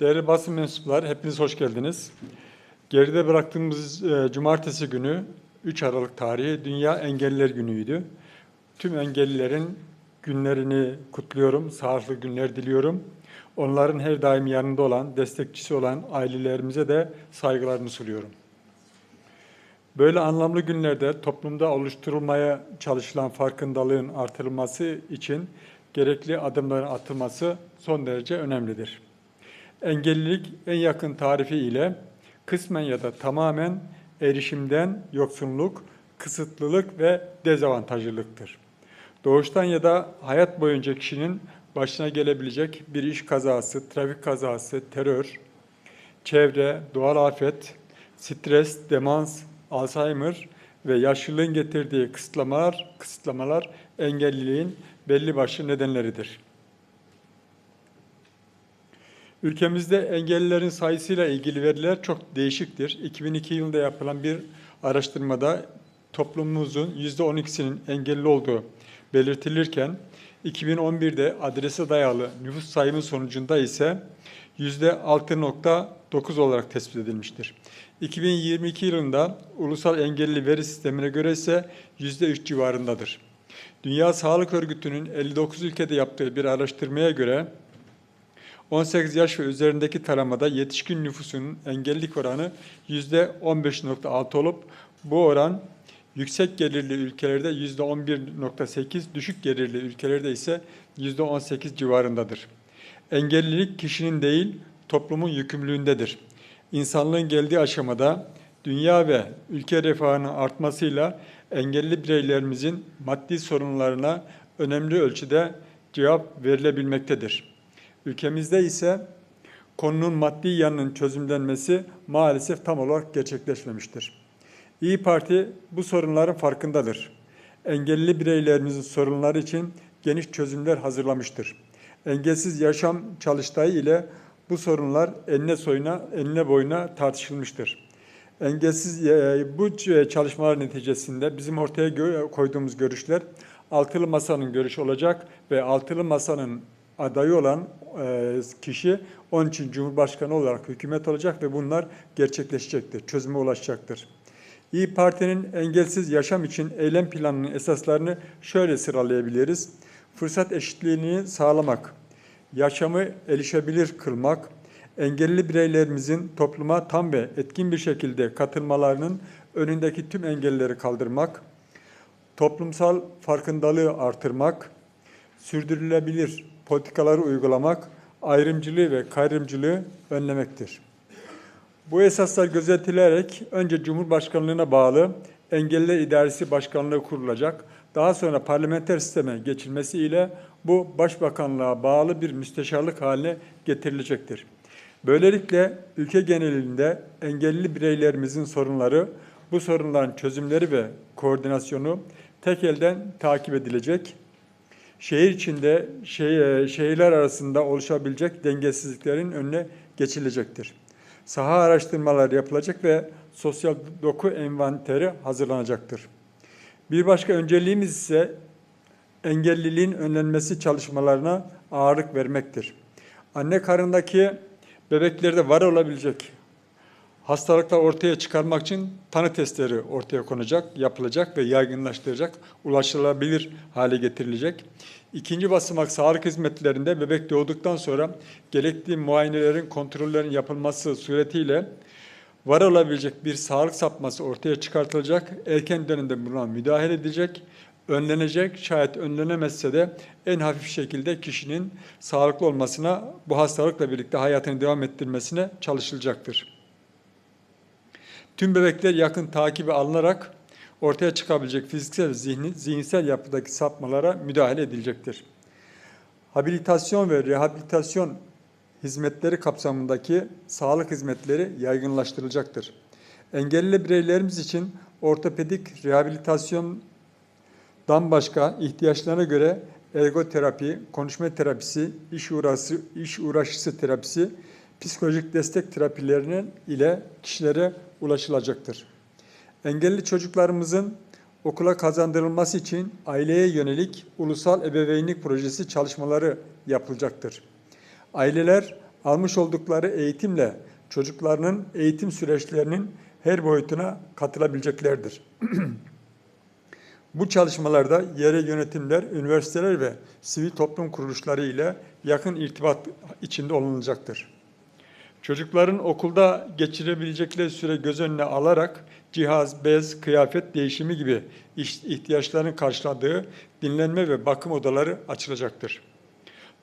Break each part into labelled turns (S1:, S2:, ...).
S1: Değerli basın mensupları, hepiniz hoş geldiniz. Geride bıraktığımız e, cumartesi günü 3 Aralık tarihi Dünya Engelliler Günü'ydü. Tüm engellilerin günlerini kutluyorum, sağlıklı günler diliyorum. Onların her daim yanında olan, destekçisi olan ailelerimize de saygılarımı sunuyorum. Böyle anlamlı günlerde toplumda oluşturulmaya çalışılan farkındalığın artırılması için gerekli adımların atılması son derece önemlidir. Engellilik en yakın tarifi ile kısmen ya da tamamen erişimden yoksunluk, kısıtlılık ve dezavantajlılıktır. Doğuştan ya da hayat boyunca kişinin başına gelebilecek bir iş kazası, trafik kazası, terör, çevre, doğal afet, stres, demans, Alzheimer ve yaşlılığın getirdiği kısıtlamalar, kısıtlamalar engelliliğin belli başlı nedenleridir. Ülkemizde engellilerin sayısıyla ilgili veriler çok değişiktir. 2002 yılında yapılan bir araştırmada toplumumuzun %12'sinin engelli olduğu belirtilirken 2011'de adrese dayalı nüfus sayımı sonucunda ise %6.9 olarak tespit edilmiştir. 2022 yılında Ulusal Engelli Veri Sistemi'ne göre ise %3 civarındadır. Dünya Sağlık Örgütü'nün 59 ülkede yaptığı bir araştırmaya göre 18 yaş ve üzerindeki taramada yetişkin nüfusunun engellilik oranı %15.6 olup bu oran yüksek gelirli ülkelerde %11.8, düşük gelirli ülkelerde ise %18 civarındadır. Engellilik kişinin değil, toplumun yükümlülüğündedir. İnsanlığın geldiği aşamada dünya ve ülke refahının artmasıyla engelli bireylerimizin maddi sorunlarına önemli ölçüde cevap verilebilmektedir. Ülkemizde ise konunun maddi yanının çözümlenmesi maalesef tam olarak gerçekleşmemiştir. İyi Parti bu sorunların farkındadır. Engelli bireylerimizin sorunları için geniş çözümler hazırlamıştır. Engelsiz yaşam çalıştayı ile bu sorunlar enine soyuna, enine boyuna tartışılmıştır. Engelsiz e, bu çalışmalar neticesinde bizim ortaya koyduğumuz görüşler altılı masanın görüşü olacak ve altılı masanın adayı olan e, kişi onun için Cumhurbaşkanı olarak hükümet olacak ve bunlar gerçekleşecektir, çözüme ulaşacaktır. İyi Parti'nin engelsiz yaşam için eylem planının esaslarını şöyle sıralayabiliriz. Fırsat eşitliğini sağlamak, yaşamı erişebilir kılmak, engelli bireylerimizin topluma tam ve etkin bir şekilde katılmalarının önündeki tüm engelleri kaldırmak, toplumsal farkındalığı artırmak, sürdürülebilir politikaları uygulamak, ayrımcılığı ve kayrımcılığı önlemektir. Bu esaslar gözetilerek önce Cumhurbaşkanlığına bağlı Engelliler İdaresi Başkanlığı kurulacak. Daha sonra parlamenter sisteme geçilmesiyle bu başbakanlığa bağlı bir müsteşarlık haline getirilecektir. Böylelikle ülke genelinde engelli bireylerimizin sorunları, bu sorunların çözümleri ve koordinasyonu tek elden takip edilecek. Şehir içinde şehir, şehirler arasında oluşabilecek dengesizliklerin önüne geçilecektir. Saha araştırmaları yapılacak ve sosyal doku envanteri hazırlanacaktır. Bir başka önceliğimiz ise engelliliğin önlenmesi çalışmalarına ağırlık vermektir. Anne karnındaki bebeklerde var olabilecek hastalıklar ortaya çıkarmak için tanı testleri ortaya konacak, yapılacak ve yaygınlaştıracak, ulaşılabilir hale getirilecek. İkinci basamak sağlık hizmetlerinde bebek doğduktan sonra gerekli muayenelerin, kontrollerin yapılması suretiyle var olabilecek bir sağlık sapması ortaya çıkartılacak, erken dönemde buna müdahale edilecek, önlenecek, şayet önlenemezse de en hafif şekilde kişinin sağlıklı olmasına, bu hastalıkla birlikte hayatını devam ettirmesine çalışılacaktır. Tüm bebekler yakın takibi alınarak ortaya çıkabilecek fiziksel zihni, zihinsel yapıdaki sapmalara müdahale edilecektir. Habilitasyon ve rehabilitasyon hizmetleri kapsamındaki sağlık hizmetleri yaygınlaştırılacaktır. Engelli bireylerimiz için ortopedik rehabilitasyondan başka ihtiyaçlarına göre ergoterapi, konuşma terapisi, iş uğraşı, iş uğraşısı terapisi, psikolojik destek terapilerinin ile kişilere ulaşılacaktır. Engelli çocuklarımızın okula kazandırılması için aileye yönelik ulusal ebeveynlik projesi çalışmaları yapılacaktır. Aileler almış oldukları eğitimle çocuklarının eğitim süreçlerinin her boyutuna katılabileceklerdir. Bu çalışmalarda yerel yönetimler, üniversiteler ve sivil toplum kuruluşları ile yakın irtibat içinde olunacaktır. Çocukların okulda geçirebilecekleri süre göz önüne alarak cihaz, bez, kıyafet değişimi gibi ihtiyaçlarını karşıladığı dinlenme ve bakım odaları açılacaktır.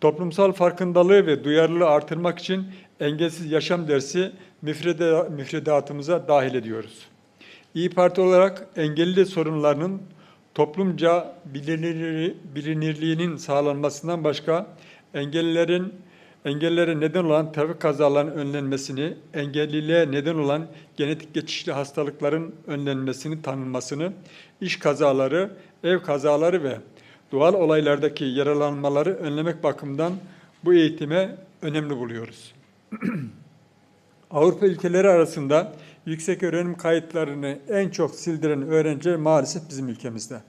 S1: Toplumsal farkındalığı ve duyarlılığı artırmak için engelsiz yaşam dersi müfredatımıza dahil ediyoruz. İyi Parti olarak engelli sorunlarının toplumca bilinir, bilinirliğinin sağlanmasından başka engellilerin engellilere neden olan trafik kazalarının önlenmesini, engelliliğe neden olan genetik geçişli hastalıkların önlenmesini, tanınmasını, iş kazaları, ev kazaları ve doğal olaylardaki yaralanmaları önlemek bakımından bu eğitime önemli buluyoruz. Avrupa ülkeleri arasında yüksek öğrenim kayıtlarını en çok sildiren öğrenci maalesef bizim ülkemizde.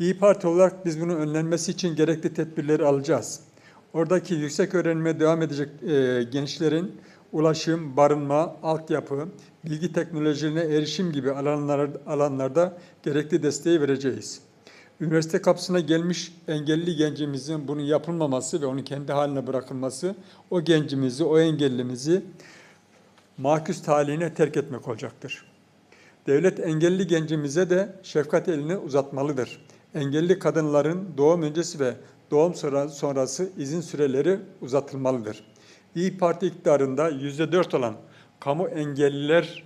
S1: İyi Parti olarak biz bunun önlenmesi için gerekli tedbirleri alacağız. Oradaki yüksek öğrenime devam edecek e, gençlerin ulaşım, barınma, altyapı, bilgi teknolojilerine erişim gibi alanlar, alanlarda gerekli desteği vereceğiz. Üniversite kapısına gelmiş engelli gencimizin bunun yapılmaması ve onun kendi haline bırakılması o gencimizi, o engellimizi maküs talihine terk etmek olacaktır. Devlet engelli gencimize de şefkat elini uzatmalıdır. Engelli kadınların doğum öncesi ve doğum sonra- sonrası izin süreleri uzatılmalıdır. İyi Parti iktidarında yüzde dört olan kamu engelliler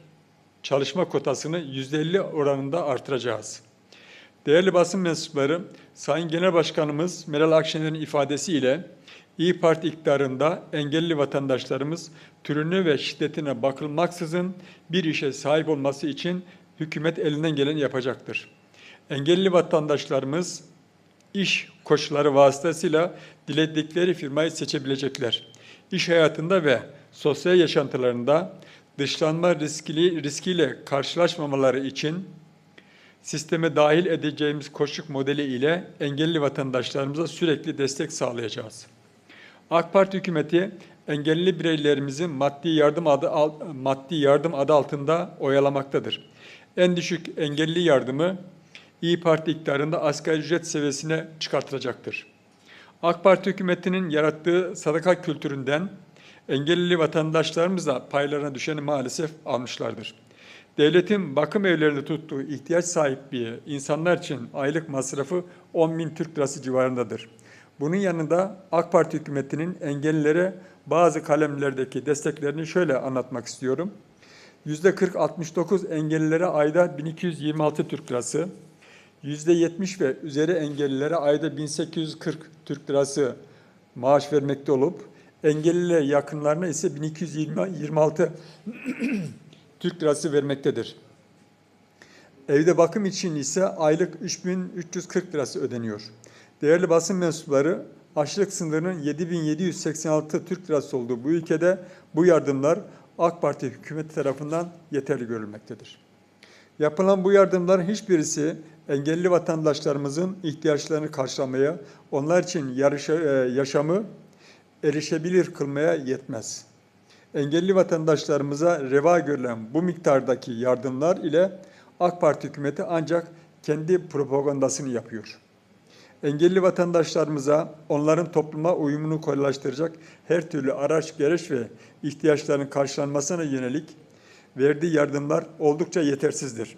S1: çalışma kotasını yüzde elli oranında artıracağız. Değerli basın mensupları, Sayın Genel Başkanımız Meral Akşener'in ifadesiyle İyi Parti iktidarında engelli vatandaşlarımız türüne ve şiddetine bakılmaksızın bir işe sahip olması için hükümet elinden geleni yapacaktır. Engelli vatandaşlarımız iş koşulları vasıtasıyla diledikleri firmayı seçebilecekler. İş hayatında ve sosyal yaşantılarında dışlanma riskli, riskiyle karşılaşmamaları için sisteme dahil edeceğimiz koşuk modeli ile engelli vatandaşlarımıza sürekli destek sağlayacağız. AK Parti hükümeti engelli bireylerimizin maddi yardım adı maddi yardım adı altında oyalamaktadır. En düşük engelli yardımı İyi Parti iktidarında asgari ücret seviyesine çıkartılacaktır. AK Parti hükümetinin yarattığı sadaka kültüründen engelli vatandaşlarımız da paylarına düşeni maalesef almışlardır. Devletin bakım evlerinde tuttuğu ihtiyaç sahibi insanlar için aylık masrafı 10 bin Türk lirası civarındadır. Bunun yanında AK Parti hükümetinin engellilere bazı kalemlerdeki desteklerini şöyle anlatmak istiyorum. %40-69 engellilere ayda 1226 Türk lirası, %70 ve üzeri engellilere ayda 1840 Türk lirası maaş vermekte olup engelli yakınlarına ise 1226 Türk lirası vermektedir. Evde bakım için ise aylık 3340 lirası ödeniyor. Değerli basın mensupları açlık sınırının 7786 Türk lirası olduğu bu ülkede bu yardımlar AK Parti hükümeti tarafından yeterli görülmektedir. Yapılan bu yardımların hiçbirisi engelli vatandaşlarımızın ihtiyaçlarını karşılamaya, onlar için yarışa, e, yaşamı erişebilir kılmaya yetmez. Engelli vatandaşlarımıza reva görülen bu miktardaki yardımlar ile AK Parti hükümeti ancak kendi propagandasını yapıyor. Engelli vatandaşlarımıza onların topluma uyumunu kolaylaştıracak her türlü araç, gereç ve ihtiyaçlarının karşılanmasına yönelik verdiği yardımlar oldukça yetersizdir.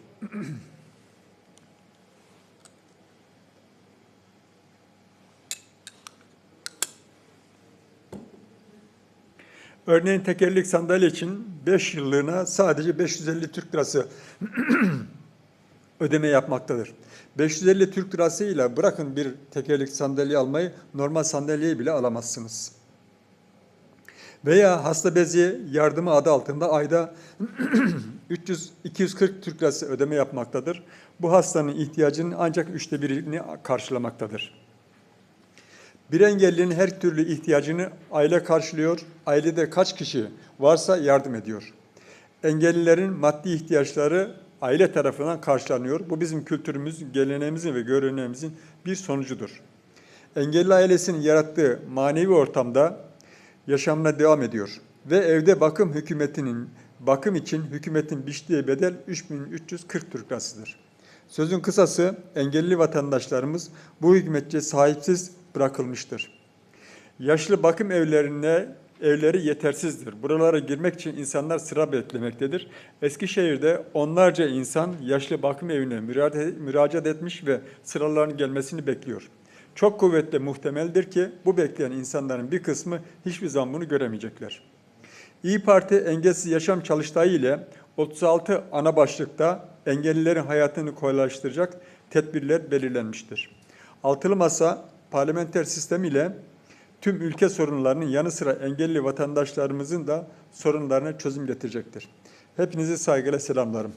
S1: Örneğin tekerlek sandalye için 5 yıllığına sadece 550 Türk lirası ödeme yapmaktadır. 550 Türk lirası ile bırakın bir tekerlek sandalye almayı normal sandalyeyi bile alamazsınız. Veya hasta bezi yardımı adı altında ayda 300 240 Türk lirası ödeme yapmaktadır. Bu hastanın ihtiyacının ancak üçte birini karşılamaktadır. Bir engellinin her türlü ihtiyacını aile karşılıyor, ailede kaç kişi varsa yardım ediyor. Engellilerin maddi ihtiyaçları aile tarafından karşılanıyor. Bu bizim kültürümüz, geleneğimizin ve göreneğimizin bir sonucudur. Engelli ailesinin yarattığı manevi ortamda yaşamına devam ediyor. Ve evde bakım hükümetinin bakım için hükümetin biçtiği bedel 3340 Türk lirasıdır. Sözün kısası engelli vatandaşlarımız bu hükümetçe sahipsiz bırakılmıştır. Yaşlı bakım evlerine evleri yetersizdir. Buralara girmek için insanlar sıra beklemektedir. Eskişehir'de onlarca insan yaşlı bakım evine müracaat- etmiş ve sıraların gelmesini bekliyor. Çok kuvvetle muhtemeldir ki bu bekleyen insanların bir kısmı hiçbir zaman bunu göremeyecekler. İyi Parti engelsiz yaşam çalıştayı ile 36 ana başlıkta engellilerin hayatını kolaylaştıracak tedbirler belirlenmiştir. Altılı Masa parlamenter sistem ile tüm ülke sorunlarının yanı sıra engelli vatandaşlarımızın da sorunlarına çözüm getirecektir. Hepinizi saygıyla selamlarım.